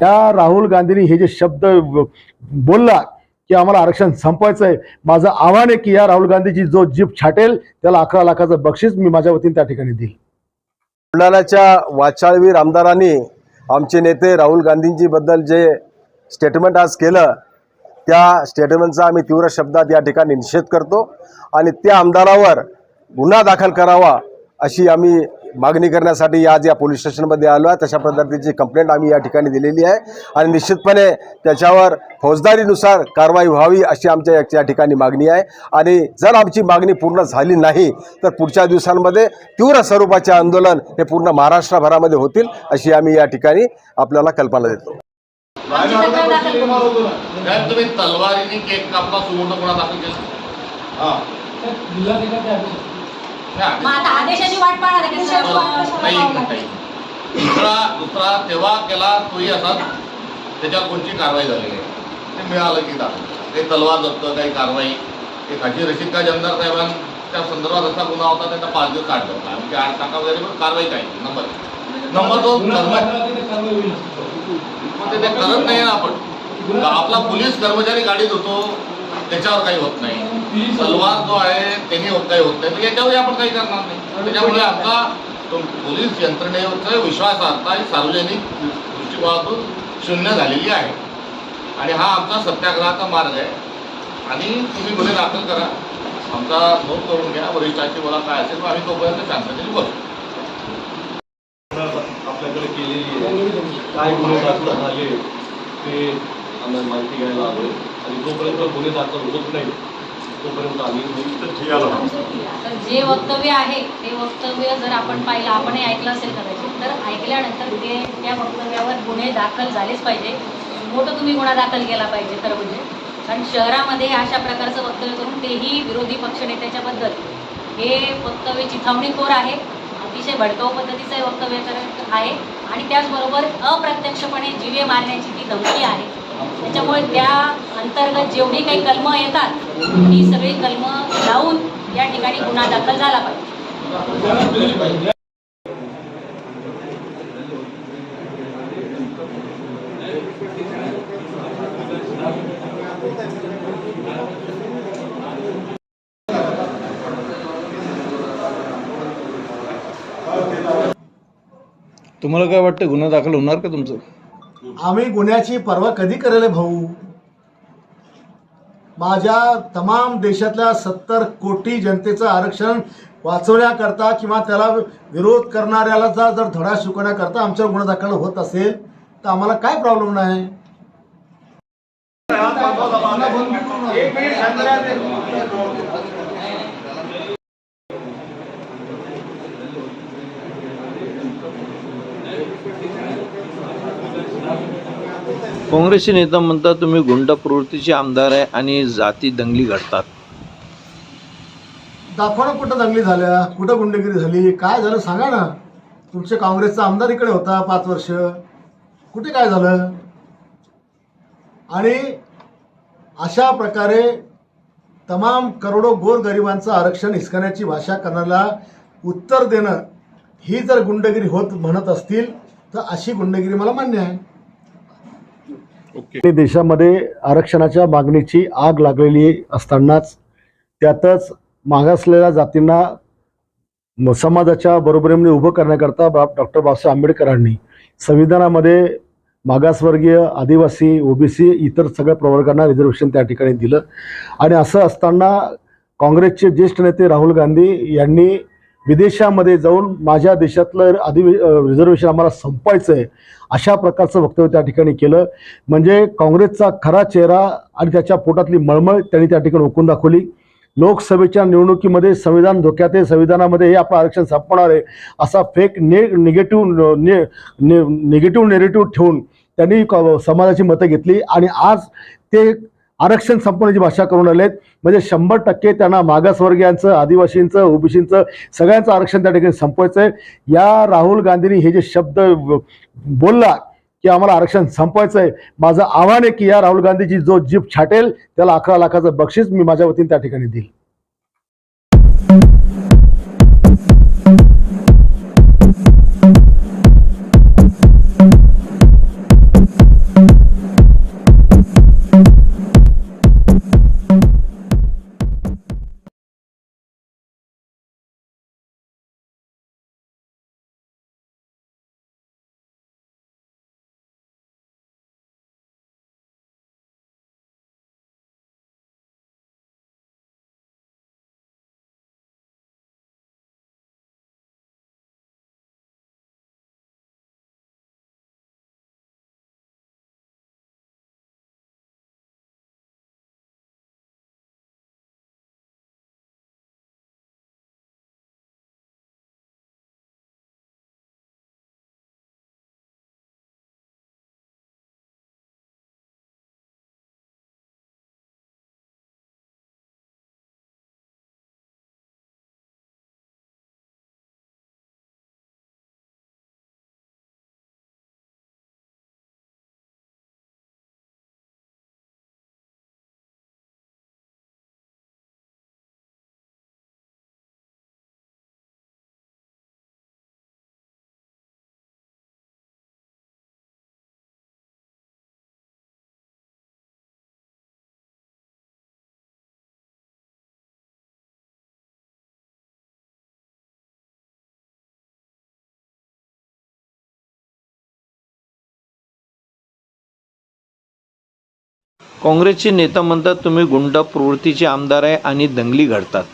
त्या राहुल गांधींनी हे जे शब्द बोलला की आम्हाला आरक्षण संपवायचं आहे माझं आव्हान आहे की या राहुल गांधीची जो जीप छाटेल त्याला अकरा लाखाचं बक्षीस मी माझ्या वतीने त्या ठिकाणी देईल. बुलढाण्याच्या वाचाळवीर आमदारांनी आमचे नेते राहुल गांधींजीबद्दल जे स्टेटमेंट आज केलं त्या स्टेटमेंटचा आम्ही तीव्र शब्दात या ठिकाणी निषेध करतो आणि त्या आमदारावर गुन्हा दाखल करावा अशी आम्ही मागणी करण्यासाठी आज या पोलीस स्टेशनमध्ये आलो आहे. तशा पद्धतीची कंप्लेंट आम्ही या ठिकाणी दिलेली आहे. आणि निश्चितपणे त्याच्यावर फौजदारीनुसार कारवाई व्हावी अशी आमच्या या- ठिकाणी मागणी आहे. आणि जर आमची मागणी पूर्ण झाली नाही तर पुढच्या दिवसांमध्ये तीव्र स्वरूपाचे आंदोलन हे पूर्ण महाराष्ट्रभरामध्ये होतील अशी आम्ही या ठिकाणी आपल्याला कल्पना देतो. तलवारीने केक कापला दाखल केला हा. मग आता आदेशाची वाट पाहणार आहे की दुसऱ्याची वाट नाही कशाला नाही. पाहावं लागेल? दुसरा दुसरा तेव्हा केला तोही असाच. त्याच्यावर कोणती कारवाई झालेली आहे? ते मिळालं की दाखल काही तलवार जप्त काही कारवाई. ते खाजी रशीद का जमदार साहेबांच्या संदर्भात असा गुन्हा होता त्यांना पाच दिवस काढलं होता आणि ते आठ टाका वगैरे पण कारवाई काही नाही. नंबर. नंबर दोन कर्म मग ते ते करत नाही ना आपण. आपला पोलीस कर्मचारी गाडीत होतो. त्याच्यावर काही होत नाही. सलवार जो आहे त्यांनी होत काही होत नाही. म्हणजे तर याच्यावर आपण काही करणार नाही. त्याच्यामुळे आमचा पोलीस यंत्रणेवरचा विश्वासार्हता ही सार्वजनिक दृष्टिकोनातून शून्य झालेली आहे. आणि हा आमचा सत्याग्रहाचा मार्ग आहे. आणि तुम्ही गुन्हे दाखल करा. आमचा नोंद करून घ्या. वरिष्ठांची मला काय असेल मग आम्ही तोपर्यंत शांततेने बसू आपल्याकडे केलेली काय गुन्हे दाखल झाले ते आम्हाला माहिती घ्यायला आलो आणि जोपर्यंत गुन्हे दाखल होत नाही तोपर्यंत आम्ही जे वक्तव्य आहे ते वक्तव्य जर आपण पाहिलं आपणही ऐकलं असेल कदाचित तर ऐकल्यानंतर ते त्या वक्तव्यावर गुन्हे दाखल झालेच पाहिजे. मोठं तुम्ही गुन्हा दाखल केला पाहिजे तर म्हणजे. कारण शहरामध्ये अशा प्रकारचं वक्तव्य करून तेही विरोधी पक्षनेत्याच्या बद्दल. हे वक्तव्य चिथावणीखोर आहे. अतिशय भडकाऊ पद्धतीचं हे वक्तव्य करत आहे. आणि त्याचबरोबर अप्रत्यक्षपणे जीवे मारण्याची ती धमकी आहे. त्याच्यामुळे त्या अंतर्गत जेवढी काही कलमं येतात ती सगळी कलमं लावून या ठिकाणी गुन्हा दाखल झाला पाहिजे. तुम्हाला काय वाटतं गुन्हा दाखल होणार का तुमचं? आम्ही गुन्ह्याची पर्वा कधी करेल आहे भाऊ? माझ्या तमाम देशातल्या सत्तर कोटी जनतेचं आरक्षण वाचवण्याकरता किंवा त्याला विरोध करणाऱ्याला जर धडा शिकवण्याकरता आमच्यावर गुन्हा दाखल होत असेल तर आम्हाला काय प्रॉब्लेम नाही? काँग्रेसचे नेता म्हणतात तुम्ही गुंड प्रवृत्तीचे आमदार आहे आणि जाती दंगली घडतात. दाखवणं कुठं दंगली झाल्या कुठं गुंडगिरी झाली काय झालं सांगा ना. तुमच्या काँग्रेसचा आमदार इकडे होता पाच वर्ष. कुठे काय झालं? आणि अशा प्रकारे तमाम करोडो गोरगरिबांचं आरक्षण हिसकण्याची भाषा करण्याला उत्तर देणं ही जर गुंडगिरी होत म्हणत असतील तर अशी गुंडगिरी मला मान्य आहे. देशामध्ये आरक्षणाच्या मागणीची आग लागलेली असतानाच त्यातच मागासलेल्या जातींना समाजाच्या बरोबरीमध्ये उभं करण्याकरता बा डॉक्टर बाबासाहेब आंबेडकरांनी संविधानामध्ये मागासवर्गीय आदिवासी ओबीसी इतर सगळ्या प्रवर्गांना रिझर्वेशन त्या ठिकाणी दिलं. आणि असं असताना काँग्रेसचे ज्येष्ठ नेते राहुल गांधी यांनी विदेशामध्ये जाऊन माझ्या देशातलं आधी रिझर्वेशन आम्हाला संपवायचं आहे अशा प्रकारचं वक्तव्य त्या ठिकाणी केलं. म्हणजे काँग्रेसचा खरा चेहरा आणि त्याच्या पोटातली मळमळ त्यांनी त्या ठिकाणी ओकून दाखवली. लोकसभेच्या निवडणुकीमध्ये संविधान धोक्यात आहे संविधानामध्ये हे आपलं आरक्षण संपणार आहे असा फेक ने निगेटिव्ह ने निगेटिव्ह नेरेटिव्ह ठेवून त्यांनी क- समाजाची मतं घेतली. आणि आज ते आरक्षण संपवण्याची भाषा करून आलेत म्हणजे शंभर टक्के त्यांना मागासवर्गीयांचं आदिवासींचं ओबीसींचं सगळ्यांचं आरक्षण त्या ठिकाणी संपवायचं आहे. या राहुल गांधींनी हे जे शब्द बोलला की आम्हाला आरक्षण संपवायचं आहे माझं आव्हान आहे की या राहुल गांधीची जो जीप छाटेल त्याला अकरा लाखाचं बक्षीस मी माझ्या वतीने त्या ठिकाणी देईल. काँग्रेसचे नेता म्हणतात तुम्ही गुंड प्रवृत्तीचे आमदार आहे आणि दंगली घडतात.